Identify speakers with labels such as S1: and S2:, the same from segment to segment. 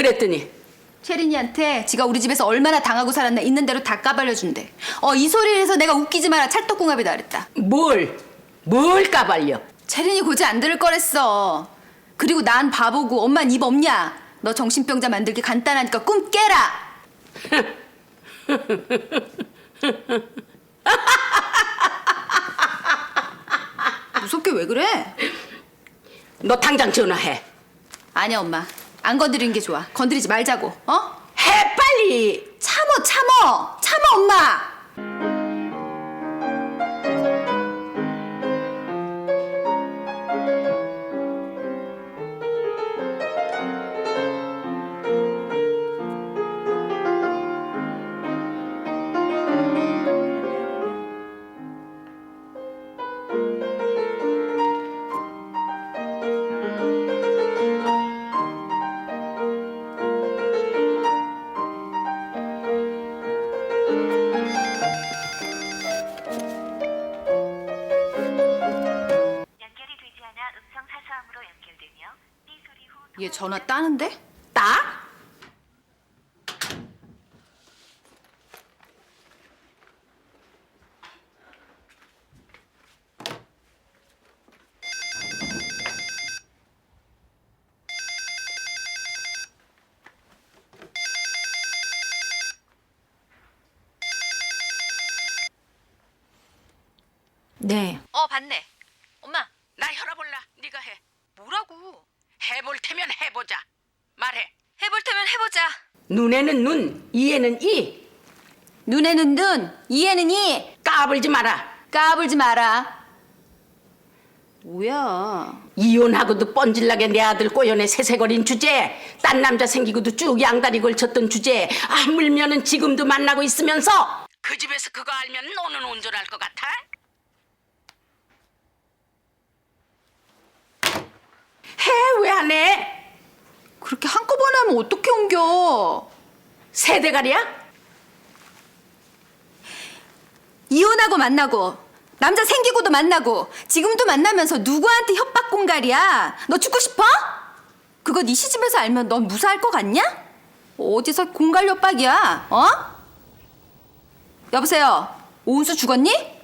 S1: 그랬더니
S2: 채린이한테 지가 우리 집에서 얼마나 당하고 살았나 있는 대로 다 까발려준대. 어, 이 소리를 해서 내가 웃기지 마라 찰떡궁합이다 그랬다.
S1: 뭘, 뭘 까발려?
S2: 채린이 고지 안 들을 거랬어. 그리고 난 바보고 엄만 입 없냐? 너 정신병자 만들기 간단하니까 꿈 깨라. 무섭게 왜 그래?
S1: 너 당장 전화해.
S2: 아니야 엄마. 안 건드리는 게 좋아. 건드리지 말자고. 어?
S1: 해 빨리.
S2: 참어 참어 참어 엄마. 얘 전화 따는데?
S1: 따?
S2: 네.
S3: 어 봤네. 엄마
S1: 나 혈압 올라. 네가 해.
S3: 뭐라고?
S1: 해볼 테면 해보자. 말해.
S3: 해볼 테면 해보자.
S1: 눈에는 눈, 이에는 이.
S2: 눈에는 눈, 이에는 이.
S1: 까불지 마라.
S2: 까불지 마라. 뭐야?
S1: 이혼하고도 뻔질나게 내 아들 꼬연에 새새거린 주제 딴 남자 생기고도 쭉 양다리 걸쳤던 주제 아물면은 지금도 만나고 있으면서 그 집에서 그거 알면 너는 온전할 것 같아? 해 왜 안 해?
S2: 그렇게 한꺼번에 하면 어떻게 옮겨?
S1: 세 대가리야?
S2: 이혼하고 만나고 남자 생기고도 만나고 지금도 만나면서 누구한테 협박 공갈이야? 너 죽고 싶어? 그거 네 시집에서 알면 넌 무사할 것 같냐? 어디서 공갈 협박이야? 어? 여보세요. 오은수 죽었니?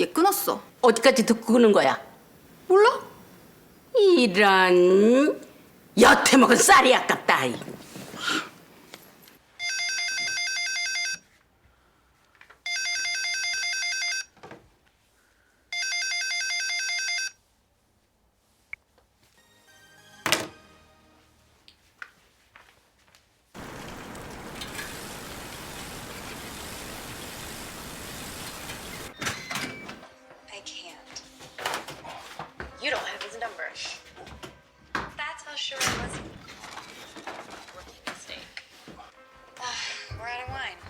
S2: 얘 끊었어.
S1: 어디까지 듣고 그는 거야?
S2: 몰라?
S1: 이런 여태 먹은 쌀이 아깝다 이.
S4: You don't have his number. That's how sure I was. Rookie mistake. Ah, we're out of wine.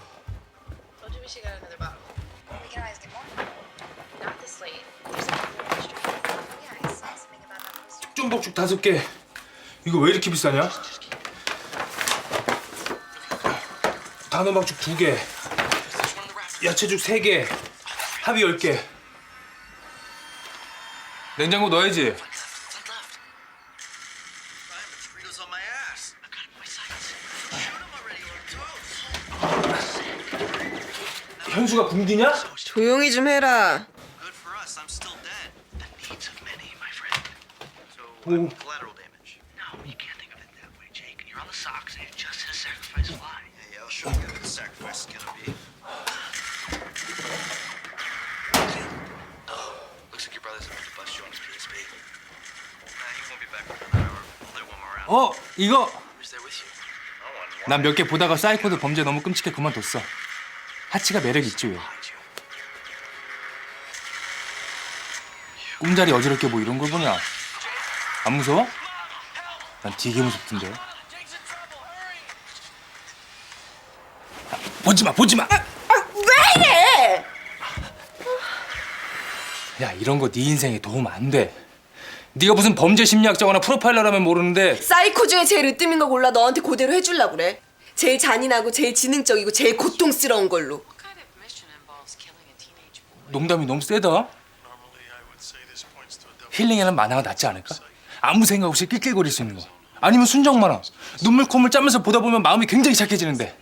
S5: Told you we should get another bottle.
S4: We can always get more.
S5: Not this late. There's something on the street.
S4: Yeah, I saw something about that poster.
S6: 쫀복죽 다섯 개. 이거 왜 이렇게 비싸냐? 단호박죽 두 개. 야채죽 세 개. 합이 열 개. 냉장고 넣어야지. 현수가 군기냐?
S5: 조용히 좀 해라.
S7: Good for us. I'm still dead. The needs of many, my friend. So,
S6: Ooh.
S7: collateral damage.
S8: No, you can't think of it that way, Jake. You're on the Sox, and it's just a sacrifice fly.
S7: Yeah, yeah, I'll show you what the sacrifice is gonna be.
S6: 어, 이거. 난 몇 개 보다가 사이코도 범죄 너무 끔찍해 그만뒀어. 하치가 매력 있지 왜? 꿈자리 어지럽게 뭐 이런 걸 보냐? 안 무서워? 난 되게 무섭던데. 아, 보지 마, 보지 마. 왜 이래? 야, 이런 거 네 인생에 도움 안 돼. 네가 무슨 범죄 심리학자거나 프로파일러라면 모르는데
S5: 사이코 중에 제일 으뜸인 거 골라 너한테 그대로 해주려고 그래. 제일 잔인하고 제일 지능적이고 제일 고통스러운 걸로.
S6: 농담이 너무 세다. 힐링에는 만화가 낫지 않을까? 아무 생각 없이 낄낄거릴 수 있는 거. 아니면 순정 만화. 눈물 콧물 짜면서 보다 보면 마음이 굉장히 착해지는데.